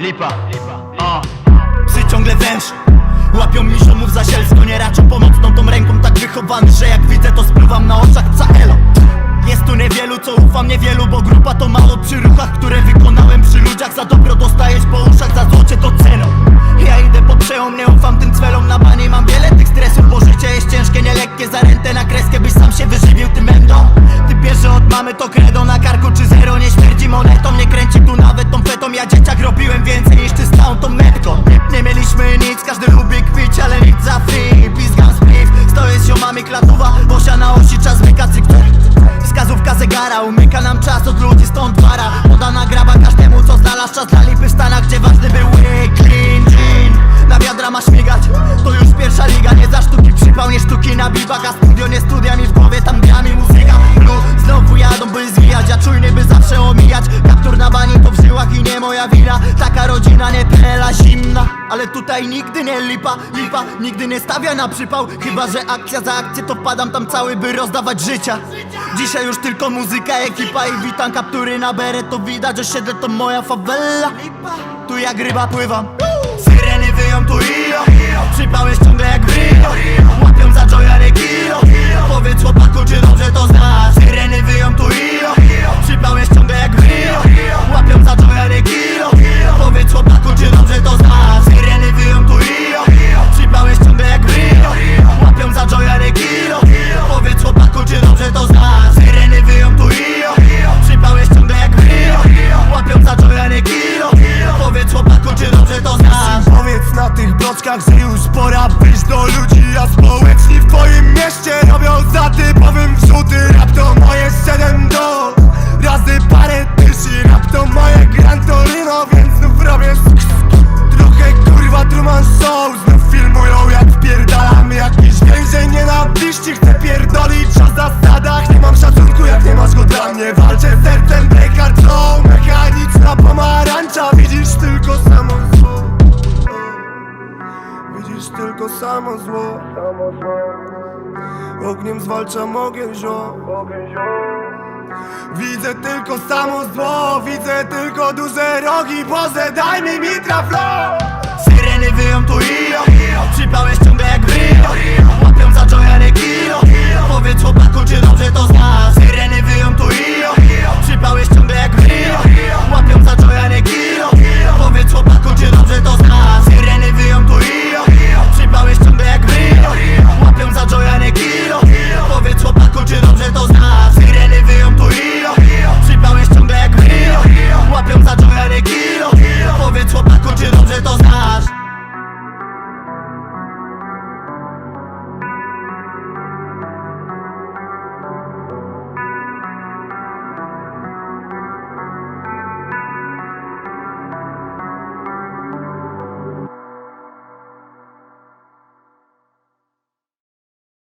Lipa, o Psy ciągle węż Łapią mi ziomów za zielsko Nie raczą pomocną tą ręką Tak wychowany, że jak to credo na karku czy zero Nie śmierdzi monetą, nie kręci tu nawet tą fetą. Ja dzieciak robiłem więcej niż ty z całą tą metką. Nie, mieliśmy nic, każdy lubi kpić, ale nic za free. Pizgam spliff, stoję z ziomami klatuwa Bosia na osi, czas myka cyktur Wskazówka zegara, umyka nam czas od ludzi stąd para Podana graba każdemu co znalazł czas dla lipy w Stanach Gdzie ważny był clean jean Na wiadra ma śmigać, to już pierwsza liga. Nie za sztuki przypał, nie sztuki na bibach A studio nie studia mi w głowie, tam grami znowu jadą by zwijać, ja czujny by zawsze omijać. Kaptur na bani w żyłach i nie moja wina. Taka rodzina nie pela zimna. Ale tutaj nigdy nie lipa, lipa Nigdy nie stawia na przypał. Chyba, że akcja za akcję to wpadam tam cały by rozdawać życia. Dzisiaj już tylko muzyka, ekipa i witam Kaptury na beret to widać, że siedle to moja fawela. Tu jak ryba pływam. Syreny wyją tu io Przypał jest ciągle jak w Rio. Łapią za Joya bloczkach, że już pora do ludzi A społeczni Tylko samo zło. Ogniem zwalczam ogień zio Widzę tylko samo zło Widzę tylko duże rogi. Boże daj mi mitra flow. Syreny wyją tu io Przypał jest ciągle jak w Rio Łapią za Joya kilo Powiedz